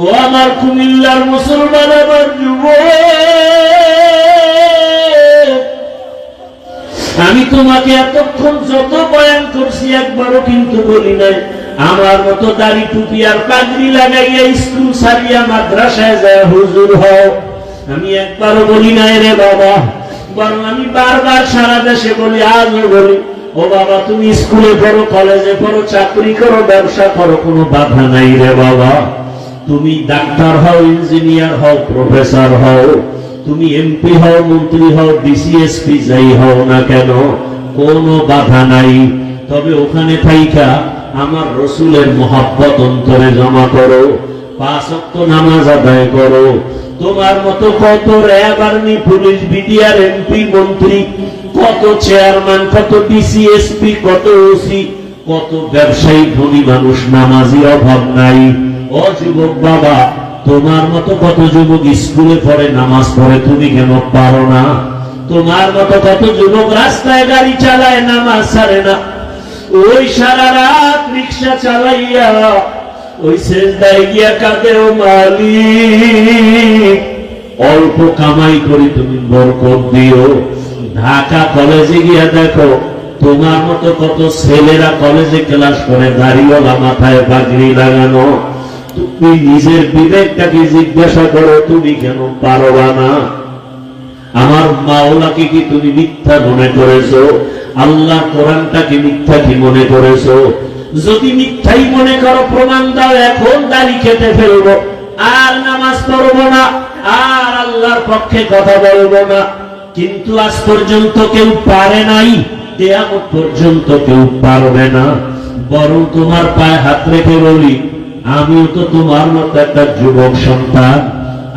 ও আমার কুমিল্লার মুসলমান আমার যুব আমি তোমাকে এতক্ষণ যত বয়ান করছি একবারও কিন্তু বলি নাই। আমার মতো দাড়ি টুপি আর পাগড়ি লাগাইয়া স্কুল সারিয়া মাদ্রাসায় যায়, হুজুর হও। আমি একবারও বলি নাই রে বাবা। বরং আমি বারবার সারা দেশে বলি, আজও বলি, ও বাবা, তুমি স্কুলে পড়ো, কলেজে পড়ো, চাকরি করো, ব্যবসা করো, কোনো বাধা নাই রে বাবা। তুমি ডাক্তার হও, ইঞ্জিনিয়ার হও, প্রফেসর হও, তুমি এমপি হও, মন্ত্রী হও, ডিসিএসপি যাই হও না কেন, কোনো বাধা নাই। তবে ওখানে থাইকা আমার রসুলের মহাব্বত অন্তরে জমা করো নামাজ আদায় করো। তোমার মতো কত RAB army, police, BDR, MP, মন্ত্রী, কত চেয়ারম্যান, কত ডিসিএসপি, কত ওসি, কত ব্যবসায়ী, ধনী মানুষ নামাজি অভাব নাই। যুবক বাবা, তোমার মতো কত যুবক স্কুলে পড়ে, নামাজ পড়ে, তুমি কেন পারো না? তোমার মতো কত যুবক রাস্তায় গাড়ি চালায়, নামাজ ছাড়ে না? ওই সারা রাত রিক্সা চালাইয়া, ওই শেষদায় গিয়া কাঁদে, ও অল্প কামাই করি তুমি বরকত দিও। ঢাকা কলেজে গিয়া দেখো, তোমার মতো কত ছেলেরা কলেজে ক্লাস করে দাড়িওয়ালা মাথায় বাগড়ি লাগানো। তুমি নিজের বিবেকটাকে জিজ্ঞাসা করো, তুমি কেন পারবা না? আমার মাওলাকে কি তুমি মিথ্যা মনে করেছ? আল্লাহ কোরআনটাকে মিথ্যা কি মনে করেছ? যদি মিথ্যাই মনে করো, প্রমাণ দাও, এখন দাড়ি খেতে ফেলব, আর নামাজ পড়ব না, আর আল্লাহর পক্ষে কথা বলব না। কিন্তু আজ পর্যন্ত কেউ পারে নাই, কেয়ামত পর্যন্ত কেউ পারবে না। বরং তোমার পায়ে হাত রেখে বলি আমিও তো তোমার মতো একটা যুবক সন্তান।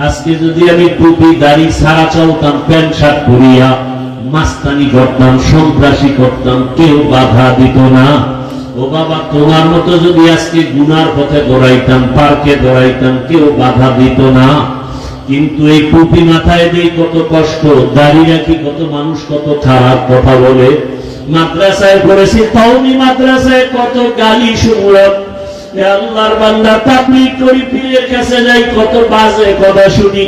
আজকে যদি আমি টুপি, দাড়ি সারা চলতাম, প্যান্ট, শার্ট পরিয়া, মাস্তানি করতাম, সন্ত্রাসী করতাম, কেউ বাধা দিত না। ও বাবা, তোমার মতো যদি আজকে গুনার পথে দৌড়াইতাম, পার্কে দৌড়াইতাম, কেউ বাধা দিত না। কিন্তু এই টুপি মাথায় দিয়ে কত কষ্ট, দাড়ি রাখি কত মানুষ কত খারাপ কথা বলে। মাদ্রাসায় পড়েছি তাওনি মাদ্রাসায় কত গালি শুনলাম। আল্লাহর বান্দা তাবলিগ করি পীরের কাছে যাই, কত বাজে কথা শুনি।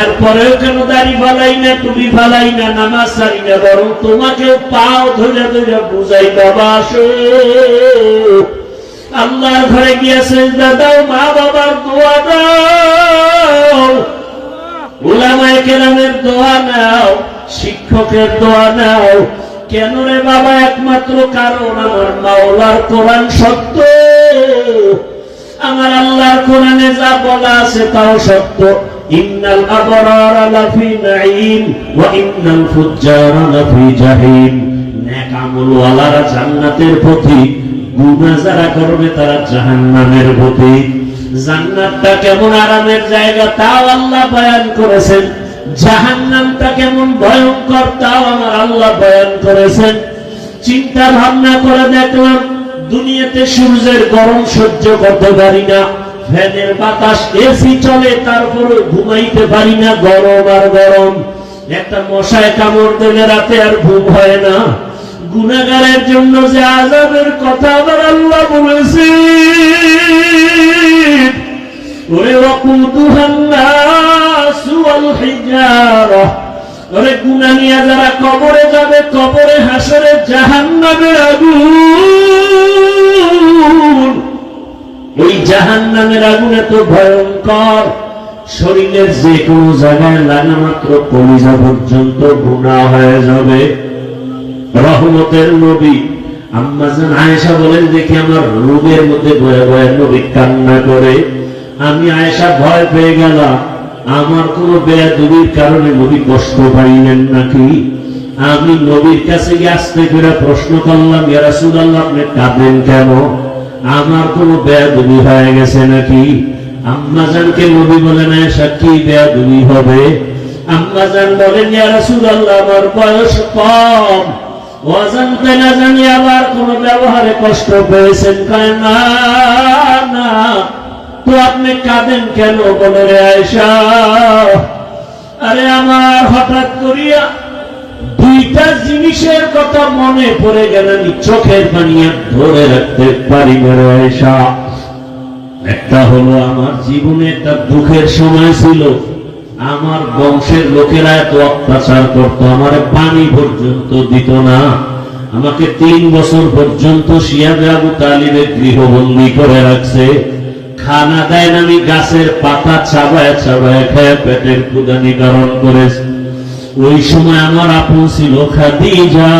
এরপরেও কেন ফালাই না তুমি ফালাই না, নামাজ সারি না, বরং পাও ধরে ধরে বুঝাই বাবা আল্লাহর ঘরে দাদাও মা বাবার দোয়া দাও। ওলামায়ে কেরামের দোয়া নাও, শিক্ষকের দোয়া নাও। কেন রে বাবা, একমাত্র কারণ আমার মাওলার কোরআন সত্য? আমার আল্লাহর কোরআনে যা বলা আছে তাও সত্য। ইন্নাল আবরার লাফি নাঈম ওয়া ইন্নাল ফুজ্জার লাফি জাহিম। নেক আমলওয়ালারা জান্নাতের পথিক গুনাহ যারা করবে তারা জাহান্নামের পথিক জান্নাতটা কেমন আরামের জায়গা তাও আল্লাহ বয়ান করেছেন। জাহান্নামটা কেমন ভয়ঙ্কর তাও আমার আল্লাহ বয়ান করেছেন। চিন্তা ভাবনা করে দেখলাম দুনিয়াতে সূর্যের গরম সহ্য করতে পারি না, ফ্যানের বাতাস এসি চলে তারপরে ঘুমাইতে পারি না, গরম আর গরম। একটা মশায় কামড় দিলে রাতে আর ঘুম হয় না। গুনাগারের জন্য যে আজাবের কথা আবার আল্লাহ বলেছে ওরে ওরে গুনাহ নিয়ে যারা কবরে যাবে, কবরে হাসরে জাহান্নামের আগুন। ওই জাহান্নামের আগুন এত ভয়ঙ্কর, শরীরের যে কোনো জায়গায় লাগা মাত্র কলিজা পর্যন্ত গুণা হয়ে যাবে। রহমতের নবী আয়েশা বলেন, দেখি আমার রোগের মধ্যে বয়ে বয়ে নবী কান্না করে। আমি আয়েশা ভয় পেয়ে গেলাম। আমার কোন বেয়াদুবির কারণে নবী কষ্ট পাইলেন নাকি? আমি নবীর কাছে গিয়ে আসতে করে প্রশ্ন করলাম, ইয়া রাসূলুল্লাহ, আপনি কাঁদেন কেন? আমার কোন বেয়াদুবি হয়ে গেছে নাকি? আম্মাজানকে নবী বলেন আয়েশা কি বেয়াদুবি হবে? আম্মাজান বলেন, ইয়া রাসূলুল্লাহ, আমার বয়স কম। অজান্তে না জানি আবার কোন ব্যবহারে কষ্ট পেয়েছেন কয়, না না। তো আপনি কাঁদেন কেন বলে রে আয়সা আরে আমার হঠাৎ করিয়া দুইটা জিনিসের কথা মনে পড়ে গেল আমি চোখের পানি ধরে রাখতে পারি না একটা হলো আমার জীবনে একটা দুঃখের সময় ছিল। আমার বংশের লোকেরা এত অত্যাচার করত, আমার পানি পর্যন্ত দিত না। আমাকে তিন বছর পর্যন্ত শিয়াবে আবু তালিবের গৃহবন্দী করে রাখছে। খানা দেয় আমি গাছের পাতা চাবায় চাবায় খেয়ে পেটের ক্ষুদা নিবারণ করেছি। ওই সময় আমার আপন ছিল খাদিজা।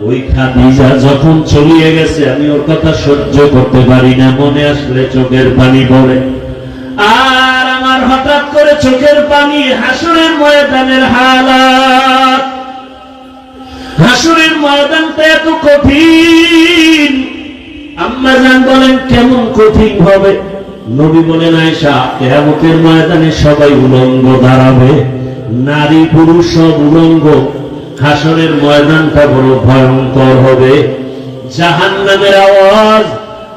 ওই খাদিজা যখন চলিয়ে গেছে, আমি ওর কথা সহ্য করতে পারি না, মনে আসলে চোখের পানি পড়ে। আর আমার হঠাৎ করে চোখের পানি হাসুরের ময়দানের হালাত। হাসুরের ময়দানটা এত কঠিন। আম্মা জান বলেন, কেমন কঠিন হবে? নবী বলেন আয়সা কেরামতের ময়দানে সবাই উলঙ্গ দাঁড়াবে। নারী পুরুষ সব উলঙ্গ। হাসরের ময়দানটা বড় ভয়ঙ্কর হবে। জাহান নামের আওয়াজ,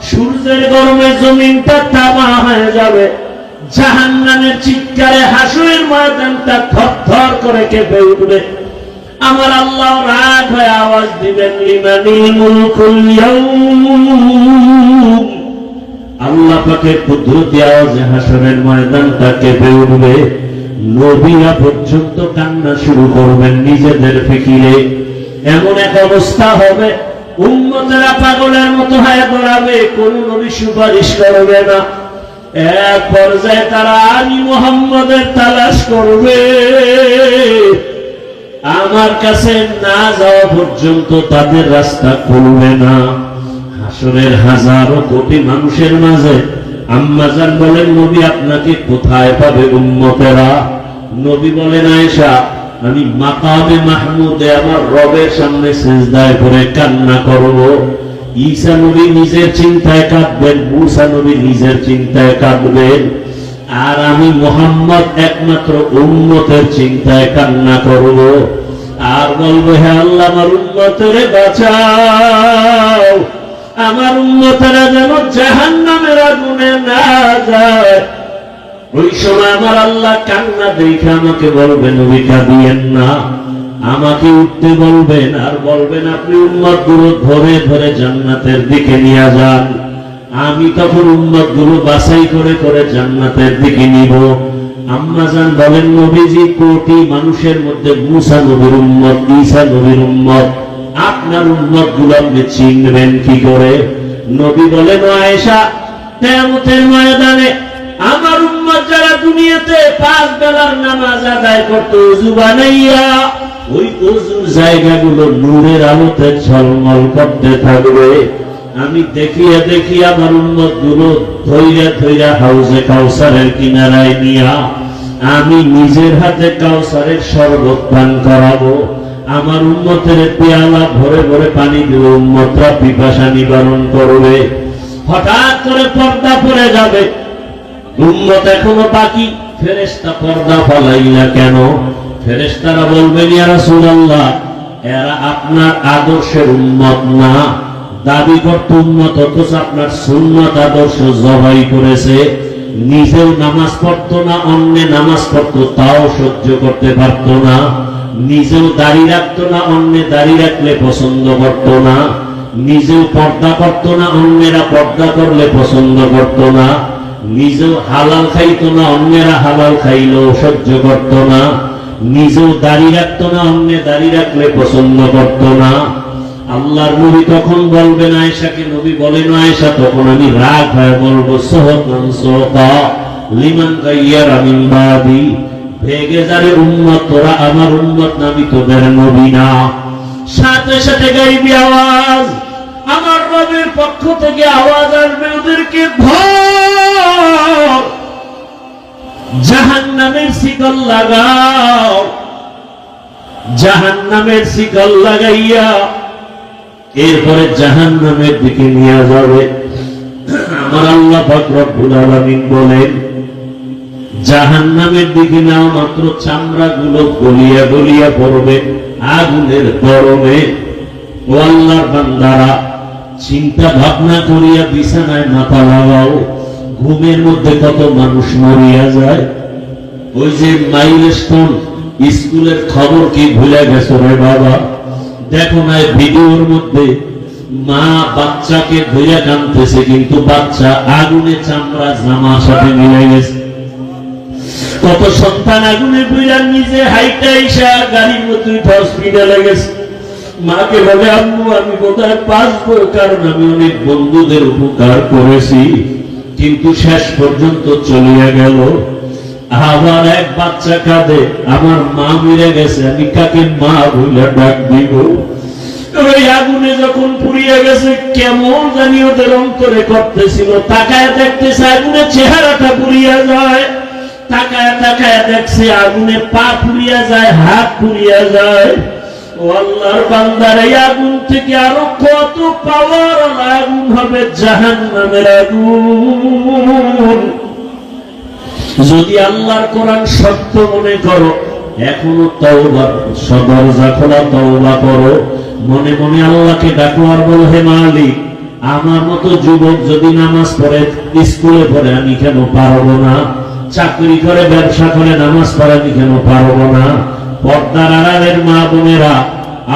সূর্যের গরমে জমিনটা তামা হয়ে যাবে। জাহান নামের চিৎকারে হাসরের ময়দানটা থর করে কেঁপে উঠবে। আমার আল্লাহ রাগ হয়ে আওয়াজ দিবেন আল্লাহ পাকের কুদরতি আওয়াজে হাসনের ময়দানটা কেঁপে উঠবে। নবীরা পর্যন্ত কান্না শুরু করবেন নিজেদের ফিকিরে। এমন এক অবস্থা হবে উন্মতেরা পাগলের মতো হয়ে দাঁড়াবে, কোন নবী সুপারিশ করবে না। এক পর্যায়ে তারা আমি মোহাম্মদের তালাশ করবে। আমার কাছে না যাওয়া পর্যন্ত তাদের রাস্তা খুলবে না। হাসরের হাজারো কোটি মানুষের মাঝে আম্মাজান বলেন, নবী আপনাকে কোথায় পাবে উম্মতেরা? নবী বলেন, আয়েশা, আমি মাকামে মাহমুদে আমার রবের সামনে সেজদায় করে কান্না করব। ঈসা নবী নিজের চিন্তায় কাঁদবেন, মুসা নবী নিজের চিন্তায় কাঁদবেন। আর আমি মোহাম্মদ একমাত্র উন্মতের চিন্তায় কান্না করব। আর বলব, হে আল্লাহ, আমার উন্মতের বাঁচাও। আমার উন্মতেরা যেন জাহান আগুনে না যায়। ওই সময় আমার আল্লাহ কান্না দেখে আমাকে বলবেন নবিকা দিয়েন না। আমাকে উঠতে বলবেন, আর বলবেন, আপনি উন্মতগুলো ধরে ধরে জান্নাতের দিকে নিয়ে যান। আমি তখন উন্মতগুলো বাছাই করে করে জান্নাতের দিকে নিব। আম্মাজান বলেন, নবীজি, কোটি মানুষের মধ্যে মুসা নবীর উম্মত, ঈসা নবীর উম্মত। আপনার উম্মতগুলো আপনি চিনবেন কি করে? নবী বলেন আয়েশা তেমতের ময়দানে আমার উম্মত যারা দুনিয়াতে পাঁচ বেলার নামাজ আদায় করত, উজু বানাইয়া ওই উজুর জায়গাগুলো নূরের আলোতে ঝলমল করতে থাকবে। আমি দেখিয়া দেখিয়া আমার উন্মতগুলো ধৈরা ধৈরা হাউসে কাউসারের কিনারায় নিয়া আমি নিজের হাতে কাউসারের শরবত পান করাবো। আমার উন্মতের পেয়ালা ভরে ভরে পানি দিব উন্মতরা পিপাসা নিবারণ করবে। হঠাৎ করে পর্দা পড়ে যাবে। উন্মত এখনও বাকি। ফেরেস্তা পর্দা ফলাইলা কেন? ফেরেস্তারা বলবেন, ইয়া রাসূলুল্লাহ, এরা আপনার আদর্শের উন্মত না। দাবি করত উন্মত অথচ আপনার সুন্নত আদর্শ জবাই করেছে। নিজেও নামাজ পড়তো না, অন্যে নামাজ পড়তো, তাও সহ্য করতে পারতো না। নিজেও দাড়ি রাখতো না, অন্যে দাড়ি রাখলে পছন্দ করতো না। নিজেও পর্দা করতো না, অন্যেরা পর্দা করলে পছন্দ করতো না। নিজেও হালাল খাইতো না, অন্যেরা হালাল খাইলেও সহ্য করতো না। নিজেও দাড়ি রাখতো না, অন্য দাড়ি রাখলে পছন্দ করতো না। আল্লাহর নবী তখন বলবেন, আয়েশাকে নবী বলেন, আয়েশা, তখন আমি রাগ হয়ে, বলব বাদি? ভেগে যারে উম্মত, তোরা আমার উম্মত নামি তোদের নবী না। সাথে সাথে গাইবি আওয়াজ। আমার রবের পক্ষ থেকে আওয়াজ আসবে ওদেরকে জাহান নামের শিকল লাগাও। জাহান নামের শিকল লাগাইয়া এরপরে জাহান নামের দিকে নিয়ে যাবে। আমার আল্লাহ রব্বুল আলামিন বলেন জাহান নামের দিকে নেওয়া মাত্র চামড়া গুলো গলিয়া গলিয়া পড়বে, আগুনের গরমে। ও আল্লাহর বান্দারা চিন্তা ভাবনা করিয়া বিছানায় মাথা লাগাও ঘুমের মধ্যে কত মানুষ মরিয়া যায়। ওই যে মাইলস্টোন, স্কুলের খবর কি ভুলে গেছো রে বাবা? দেখো না ভিডিওর মধ্যে, মা বাচ্চাকে ধুইয়া কানতেছে, কিন্তু বাচ্চা আগুনে চামড়া জামার সাথে মিলে গেছে। কত সন্তান আগুনে বুঝা নিজে হাইটা ইসা গাড়ির মতো হসপিটালে গেছে। মাকে বলে, আম্মু, আমি কোথায় বাঁচবো কারণ আমি অনেক বন্ধুদের উপকার করেছি। কিন্তু শেষ পর্যন্ত চলিয়া গেল। আবার এক বাচ্চা কাঁদে, আমার মা মিলে গেছে, আমি কাকে মা বলে ডাক দিব? আগুনে যখন পুড়িয়ে গেছে, কেমন জানি ওদের অন্তরে করতেছিল। তাকায় দেখতেছে আগুনে চেহারাটা পুড়িয়া যায়। তাকায় তাকায় দেখছে আগুনে পা পুড়িয়া যায়, হাত পুড়িয়া যায়। যদি আল্লাহর কোরআন সত্য মনে করো, এখনও তওবা সদরজা খোলা তওবা করো, মনে মনে আল্লাহকে ডাকো আর বলো, হে মালিক, আমার মতো যুবক যদি নামাজ পড়ে, স্কুলে পড়ে, আমি কেন পারব না? চাকরি করে, ব্যবসা করে, নামাজ পড়ে, আমি কেন পারব না? পর্দার আড়ালের মা বোনেরা,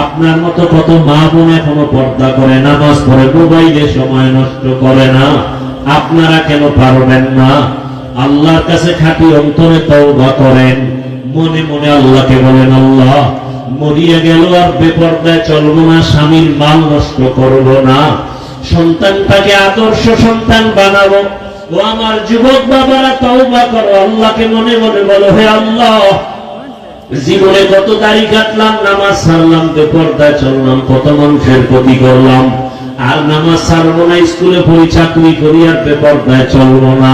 আপনার মতো কত মা বোন এখনও পর্দা করে, নামাজ পড়ে, মোবাইলে সময় নষ্ট করে না। আপনারা কেন পারবেন না? আল্লাহর কাছে খাঁটি অন্তরে তওবা করেন। মনে মনে আল্লাহকে বলেন, আল্লাহ, মরিয়া গেল আর বেপর্দায় চলবো না, স্বামীর মাল নষ্ট করব না। সন্তানটাকে আদর্শ সন্তান বানাবো। ও আমার যুবক বাবারা তওবা করো, আল্লাহকে মনে মনে বলো, হে আল্লাহ জীবনে কত দাড়ি কাটলাম? নামাজ ছাড়লাম বেপর্দায় চললাম, কত মানুষের ক্ষতি করলাম। আর নামাজ ছাড়বো না, স্কুলে পড়ি, চাকরি করি, আর বেপর্দায় চলবো না।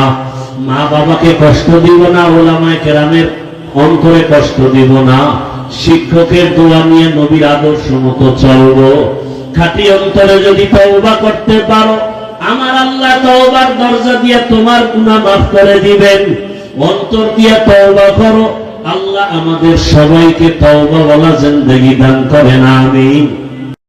মা বাবাকে কষ্ট দিব না, ওলামায় কেরামের অন্তরে কষ্ট দিব না। শিক্ষকের দোয়া নিয়ে নবীর আদর্শ মতো চলবো। খাঁটি অন্তরে যদি তওবা করতে পারো, আমার আল্লাহ তওবার দরজা দিয়ে তোমার গুনাহ মাফ করে দিবেন। অন্তর দিয়ে তওবা করো আল্লাহ আমাদের সবাইকে তওবা বলা জিন্দেগি দান করেন আমিন।